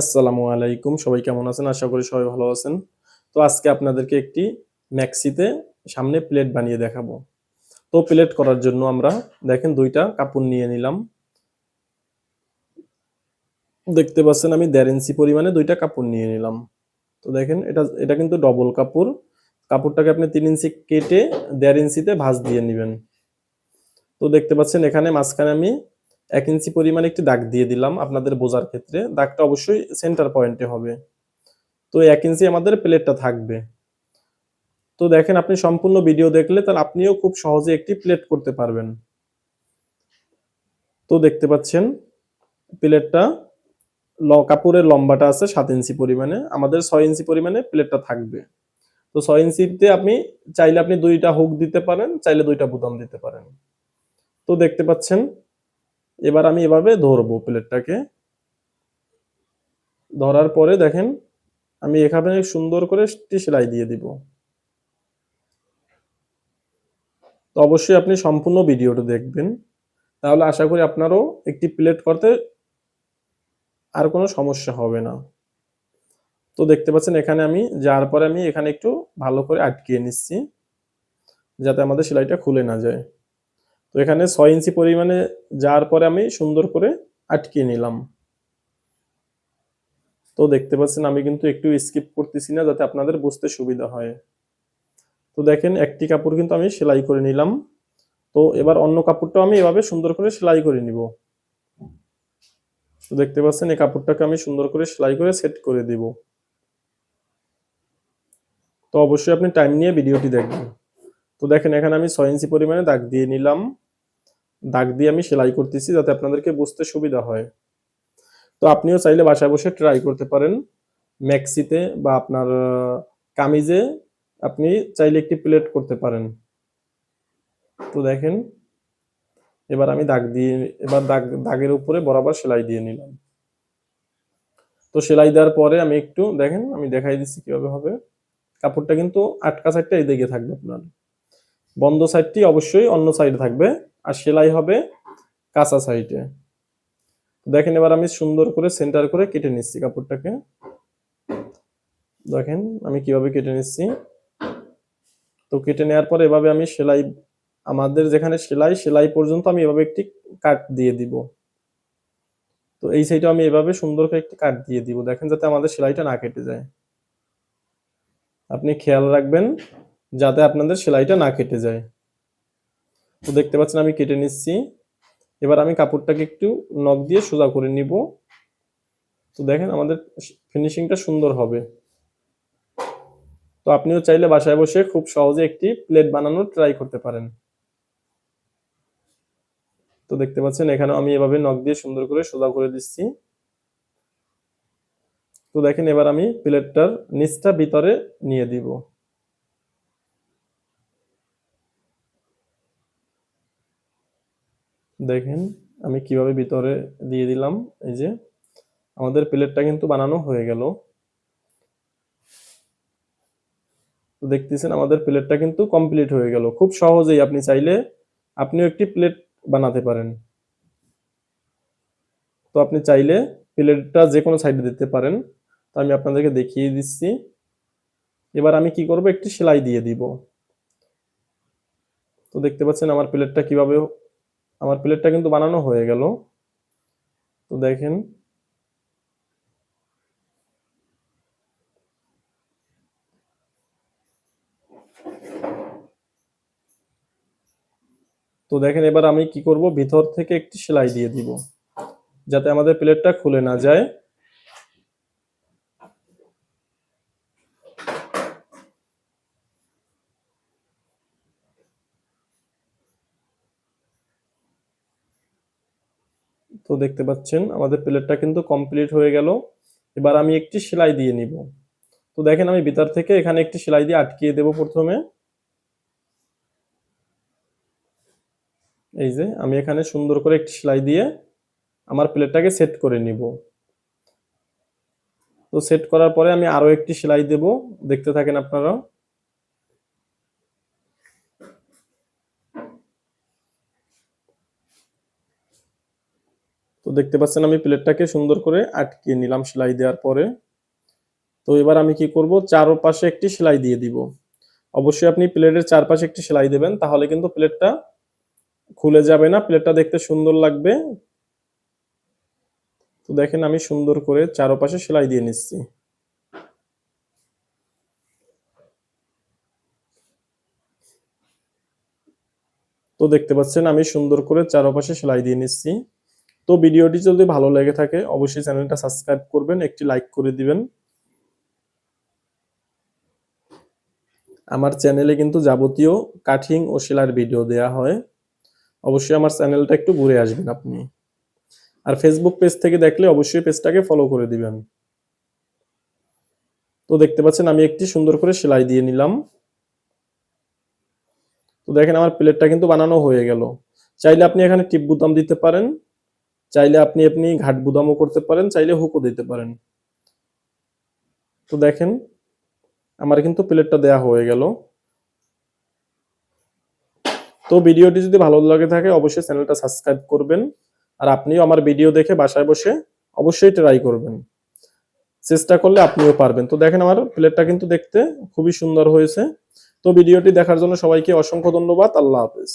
আসসালামু আলাইকুম। সবাই কেমন আছেন? আশা করি সবাই ভালো আছেন। তো আজকে আপনাদেরকে একটি ম্যাক্সিতে সামনে প্লেট বানিয়ে দেখাবো। তো প্লেট করার জন্য আমরা দেখেন দুইটা কাপড় নিয়ে নিলাম। দেখতে পাচ্ছেন আমি দেড় ইঞ্চি পরিমাণে দুইটা কাপড় নিয়ে নিলাম। তো দেখেন এটা এটা কিন্তু ডবল কাপড়। কাপড়টাকে আপনি তিন ইঞ্চি কেটে দেড় ইঞ্চিতে ভাঁজ দিয়ে নেবেন। তো দেখতে পাচ্ছেন এখানে মাঝখানে আমি এক ইঞ্চি পরিমাণে একটি দাগ দিয়ে দিলাম আপনাদের বোঝার ক্ষেত্রে। দাগটা অবশ্যই সেন্টার পয়েন্টে হবে। তো এক ইঞ্চি আমাদের প্লেটটা থাকবে। তো দেখেন, আপনি সম্পূর্ণ ভিডিও দেখলে তাহলে আপনিও খুব সহজে একটি প্লেট করতে পারবেন। তো দেখতে পাচ্ছেন প্লেটটা ল কাপড়ের লম্বাটা আছে সাত ইঞ্চি পরিমাণে। আমাদের ছয় ইঞ্চি পরিমাণে প্লেটটা থাকবে। তো ছয় ইঞ্চিতে আপনি চাইলে আপনি দুইটা হুক দিতে পারেন, চাইলে দুইটা বুতাম দিতে পারেন। তো দেখতে পাচ্ছেন এবার আমি এভাবে ধরবো প্লেটটাকে। ধরার পরে দেখেন, আমি এখানে সুন্দর করে সেলাই দিয়ে দিব। তো অবশ্যই আপনি সম্পূর্ণ ভিডিওটা দেখবেন। তাহলে আশা করি আপনারও একটি প্লেট করতে আর কোনো সমস্যা হবে না। তো দেখতে পাচ্ছেন, এখানে আমি যাওয়ার পরে আমি এখানে একটু ভালো করে আটকিয়ে নিচ্ছি, যাতে আমাদের সেলাইটা খুলে না যায়। তো এখানে ছয় ইঞ্চি পরিমাণে যাওয়ার পরে আমি সুন্দর করে আটকিয়ে নিলাম। তো দেখতে পাচ্ছেন আমি কিন্তু একটু স্কিপ করতেছি না যাতে আপনাদের বুঝতে সুবিধা হয়। তো দেখেন একটি কাপড় কিন্তু আমি সেলাই করে নিলাম। তো এবার অন্য কাপড়টাও আমি এভাবে সুন্দর করে সেলাই করে নিব। তো দেখতে পাচ্ছেন এই কাপড়টাকে আমি সুন্দর করে সেলাই করে সেট করে দিব। তো অবশ্যই আপনি টাইম নিয়ে ভিডিওটি দেখবেন। তো দেখেন, এখানে আমি ছয় ইঞ্চি পরিমাণে দাগ দিয়ে নিলাম। দাগ দিয়ে আমি সেলাই করতেছি যাতে আপনাদেরকে বুঝতে সুবিধা হয়। তো আপনিও চাইলে বাসায় বসে ট্রাই করতে পারেন। ম্যাক্সিতে বা আপনার কামিজে আপনি চাইলে একটি প্লেট করতে পারেন। তো দেখেন, এবার আমি দাগ দিয়ে, এবার দাগ, দাগের উপরে বরাবর সেলাই দিয়ে নিলাম। তো সেলাই দেওয়ার পরে আমি একটু দেখেন, আমি দেখাই দিচ্ছি কীভাবে হবে। কাপড়টা কিন্তু আটকা সাইডটা এদিকে থাকবে আপনার। বন্ধ সাইডটি অবশ্যই অন্য সাইডে থাকবে আর সেলাই হবে কাঁচা সাইডে। দেখেন এবার আমি সুন্দর করে সেন্টার করে কেটে নিচ্ছি কাপড়টাকে। দেখেন আমি কীভাবে কেটে নিচ্ছি। তো কেটে নেওয়ার পর এভাবে আমি সেলাই, আমাদের যেখানে সেলাই সেলাই পর্যন্ত আমি এভাবে একটি কাট দিয়ে দিব। তো এই সাইডে আমি এভাবে সুন্দর করে একটি কাট দিয়ে দিব। দেখেন যাতে আমাদের সেলাইটা না কেটে যায়। আপনি খেয়াল রাখবেন যাতে আপনাদের সেলাইটা না কেটে যায়। তো দেখতে পাচ্ছেন আমি কেটে নিচ্ছি। এবার আমি কাপড়টাকে একটু নখ দিয়ে সোজা করে নিব। তো দেখেন আমাদের ফিনিশিংটা সুন্দর হবে। তো আপনিও চাইলে বাসায় বসে খুব সহজে একটি প্লেট বানানোর ট্রাই করতে পারেন। তো দেখতে পাচ্ছেন এখানে আমি এভাবে নখ দিয়ে সুন্দর করে সোজা করে দিচ্ছি। তো দেখেন এবার আমি প্লেটটার নিচটা ভিতরে নিয়ে দিব। দেখেন, আমি কীভাবে ভিতরে দিয়ে দিলাম, এই যে আমাদের প্লেটটা কিন্তু বানানো হয়ে গেল। দেখতেছেন, আমাদের প্লেটটা কিন্তু কমপ্লিট হয়ে গেল। খুব সহজেই আপনি চাইলে আপনিও একটি প্লেট বানাতে পারেন। তো আপনি চাইলে প্লেটটা যে কোনো সাইডে দিতে পারেন। তো আমি আপনাদেরকে দেখিয়ে দিচ্ছি। এবার আমি কি করব? একটি সেলাই দিয়ে দিব। তো দেখতে পাচ্ছেন, আমার প্লেটটা কীভাবে আমার প্লেটটা কিন্তু বানানো হয়ে গেল। তো দেখেন। তো দেখেন, এবার আমি কি করব? ভিতর থেকে একটি সেলাই দিয়ে দিব, যাতে আমাদের প্লেটটা খুলে না যায়। তো দেখতে পাচ্ছেন, আমাদের প্লেটটা কিন্তু কমপ্লিট হয়ে গেল। এবার আমি একটি সেলাই দিয়ে নিব। তো দেখেন, আমি ভিতর থেকে এখানে একটি সেলাই দিয়ে আটকিয়ে দেব প্রথমে। এই যে, আমি এখানে সুন্দর করে একটি সেলাই দিয়ে আমার প্লেটটাকে সেট করে নিব। তো সেট করার পরে আমি আরও একটি সেলাই দেব। দেখতে থাকেন আপনারা তো দেখতে পাচ্ছেন আমি প্লেটটাকে সুন্দর করে আটকে নিলাম সেলাই দেওয়ার পরে। তো এবার আমি কি করব? চারপাশে একটি সেলাই দিয়ে দিব। অবশ্যই আপনি প্লেটের চারপাশে একটি সেলাই দেবেন, তাহলে কিন্তু প্লেটটা খুলে যাবে না, প্লেটটা দেখতে সুন্দর লাগবে। তো দেখেন আমি সুন্দর করে চারপাশে সেলাই দিয়ে নিচ্ছি। তো দেখতে পাচ্ছেন আমি সুন্দর করে চারপাশে সেলাই দিয়ে নিচ্ছি। তো ভিডিওটি যদি ভালো লেগে থাকে, অবশ্যই চ্যানেলটা সাবস্ক্রাইব করবেন, একটি লাইক করে দিবেন। আমার চ্যানেলে কিন্তু যাবতীয় কাটিং ও সেলাইয়ের ভিডিও দেয়া হয়। অবশ্যই আমার চ্যানেলটা একটু ঘুরে আসবেন আপনি। আর ফেসবুক পেজ থেকে দেখলে অবশ্যই পেজটাকে ফলো করে দিবেন। তো দেখতে পাচ্ছেন, আমি একটি সুন্দর করে সেলাই দিয়ে নিলাম। তো দেখেন, আমার প্লেটটা কিন্তু বানানো হয়ে গেল। চাইলে আপনি এখানে টিপ বুতাম দিতে পারেন। চাইলে আপনি আপনি ঘাট বুদামও করতে পারেন, চাইলে হুকও দিতে পারেন। তো দেখেন, আমার কিন্তু প্লেটটা দেয়া হয়ে গেল। তো ভিডিওটি যদি ভালো লাগে থাকে, অবশ্যই চ্যানেলটা সাবস্ক্রাইব করবেন। আর আপনিও আমার ভিডিও দেখে বাসায় বসে অবশ্যই ট্রাই করবেন। চেষ্টা করলে আপনিও পারবেন। তো দেখেন, আমার প্লেটটা কিন্তু দেখতে খুবই সুন্দর হয়েছে। তো ভিডিওটি দেখার জন্য সবাইকে অসংখ্য ধন্যবাদ। আল্লাহ হাফেজ।